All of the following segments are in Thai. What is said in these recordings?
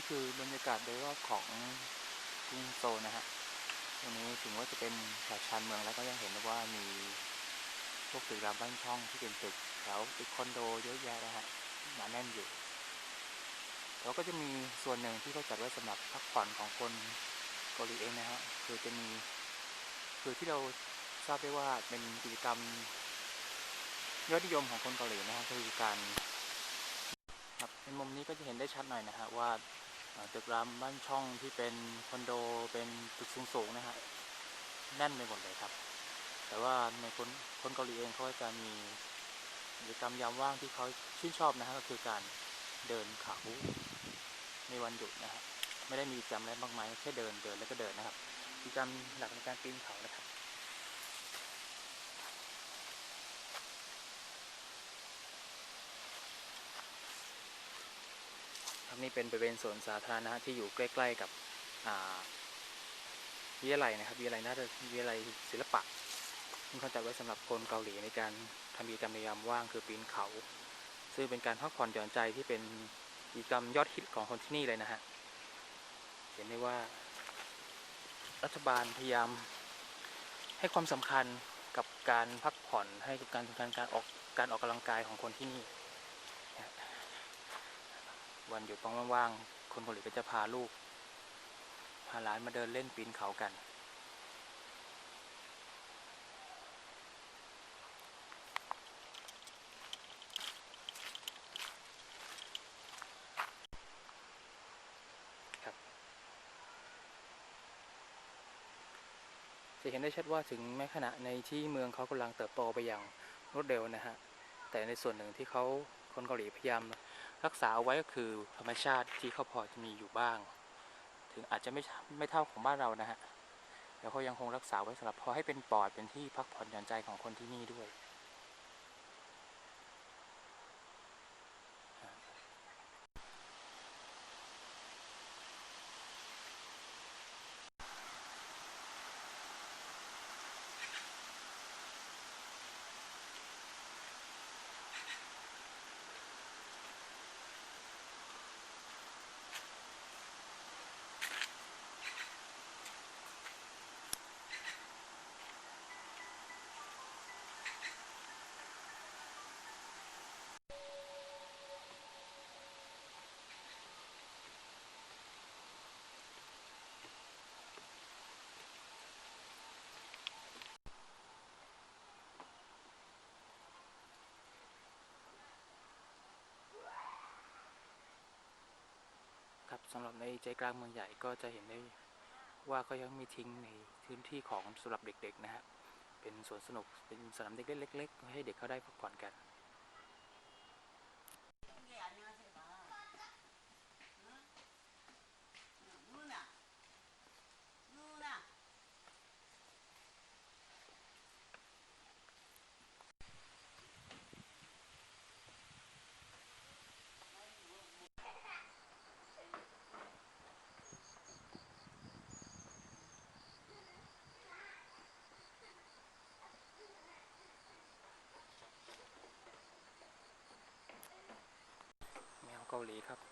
นี่คือบรรยากาศโดยรอบของกรุงโซนะฮะตรงนี้ถึงว่าจะเป็นแถวชานเมืองแล้วก็ยังเห็นด้ว่ามีพวกตึกรามบ้านช่องที่เป็นตึกแถวตึกคอนโดเยอะแยะนะฮะหนาแน่นอยู่แล้วก็จะมีส่วนหนึ่งที่เขาจัดไว้สำหรับพักผ่อนของคนเกาหลีเองนะฮะคือจะมีคือที่เราทราบได้ว่าเป็นกิจกรรมยอดนิยมของคนเกาหลีนะฮะคือการครับในมุมนี้ก็จะเห็นได้ชัดหน่อยนะฮะว่า ตึกรามบ้านช่องที่เป็นคอนโดเป็นตึกสูงๆนะฮะแน่นไปหมดเลยครับ แต่ว่าในคนคนเกาหลีเองเขาจะมีกิจกรรมยามว่างที่เขาชื่นชอบนะฮะก็คือการเดินเขาในวันหยุดนะฮะไม่ได้มีกิจกรรมอะไรมากมายแค่เดินเดินแล้วก็เดินนะครับกิจกรรมหลักในการปีนเขานะครับ ครับนี่เป็นบริเวณสวนสาธารณะที่อยู่ใกล้ ๆ กับวิทยาลัยนะครับวิทยาลัยน่าจะวิทยาลัยศิลปะที่เขาจัดไว้สำหรับคนเกาหลีในการทำกิจกรรมในยามว่างคือปีนเขา ซึ่งเป็นการพักผ่อนหย่อนใจที่เป็นกิจกรรมยอดฮิตของคนที่นี่เลยนะฮะเห็นได้ว่า รัฐบาลพยายามให้ความสำคัญกับการพักผ่อนให้กับการการการออกการออกกำลังกายของคนที่นี่ วันหยุดว่างๆคนเกาหลีก็จะพาลูก พาหลานมาเดินเล่นปีนเขากัน ครับ จะเห็นได้ชัดว่าถึงแม้ขณะในที่เมืองเขากำลังเติบโตไปอย่างรวดเร็วนะฮะ แต่ในส่วนหนึ่งที่เขาคนเกาหลีพยายาม รักษาเอาไว้ก็คือธรรมชาติที่เขาพอจะมีอยู่บ้าง ถึงอาจจะไม่ไม่เท่าของบ้านเรานะฮะแต่เขายังคงรักษาไว้สำหรับพอให้เป็นปอดเป็นที่พักผ่อนหย่อนใจของคนที่นี่ด้วย สำหรับในใจกลางเมืองใหญ่ก็จะเห็นได้ว่าก็ยังมีทิ้งในพื้นที่ของสำหรับเด็กๆนะฮะเป็นสวนสนุกเป็นสนามเด็กเล่นเล็กๆให้เด็กเขาได้พักผ่อนกัน เกาหลีครับ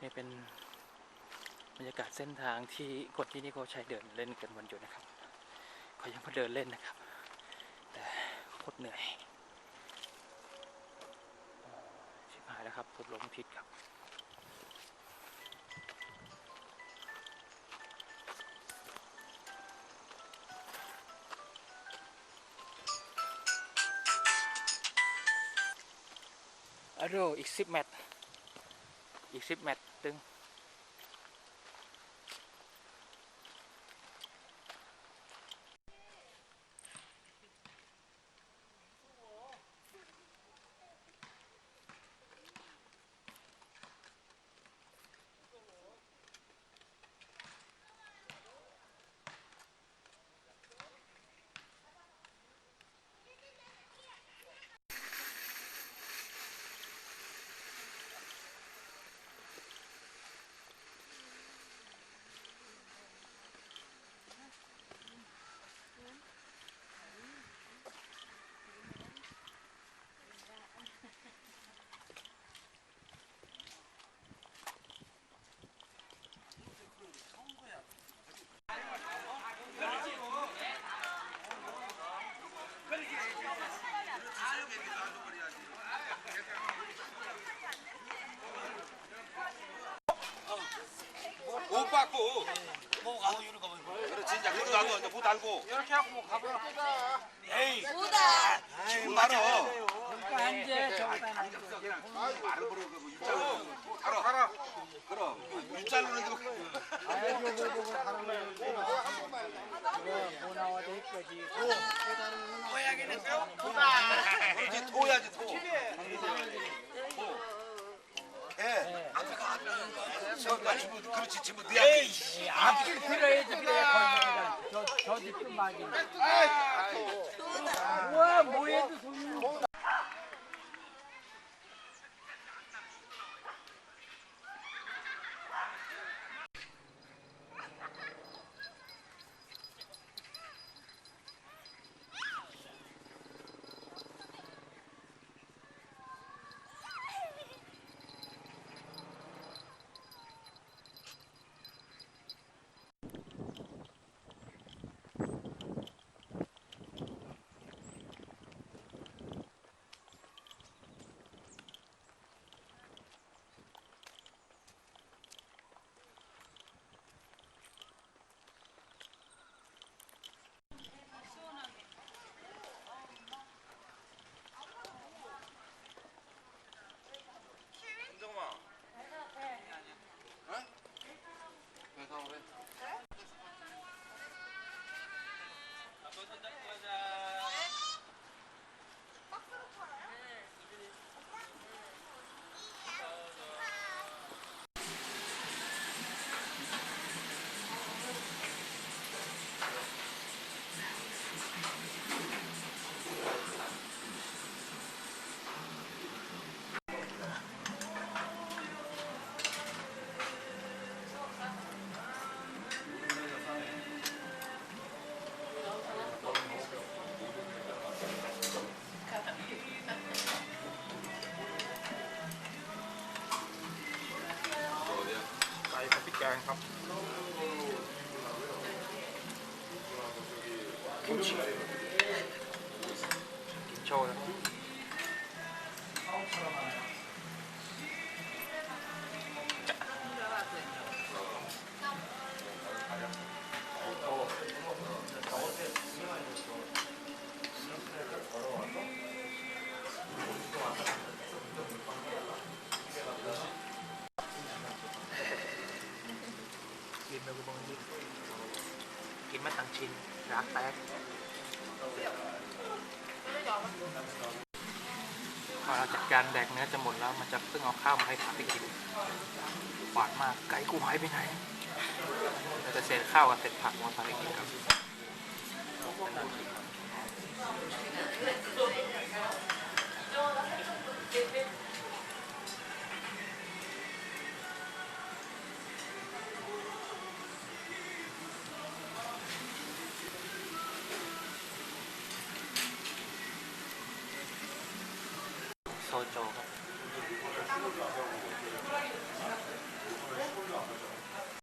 นี่เป็นบรรยากาศเส้นทางที่คนที่นี่เขาใช้เดินเล่นกันวันหยุดนะครับเขายังมาเดินเล่นนะครับ แต่โคตรเหนื่อยชิบหายแล้วครับทดลมพิษครับอะโดอีกสิบแมตช์อีกสิบแมตช์ ตึง 받고. 보고 뭐 가고 이리 가면 그렇지 이제 그러고 나도 이제 못 알고. 이렇게 하고 뭐 가고. 에이. 보다. 기분 뭐 말어. 아, 뭐 그러니까 네. 이제 정답. 그냥 말을 부르고 어, 그 입장을. 알아. 알아. 그럼 입장을 하는데. 뭐 나와도 했지. 고양이는 뼈? 보다. 이제 토야지 토. 아, 예. 앞에가 앞에. 지금 그렇지 지금 네 앞에. 앞길 들어야지 그래 거기가 저, 저 뒷끝막이. 우와 뭐해도 소리 แกงครับกินโชว์นะักแตกพอเราจัดการแดกเนื้อจะหมดแล้ว มันจะเพิ่งเอาข้าวมาให้ผักไปกินหวานมาก ไก่กูหายไปไหนเราจะเศษข้าวกับเศษผักมาผัดให้กินครับ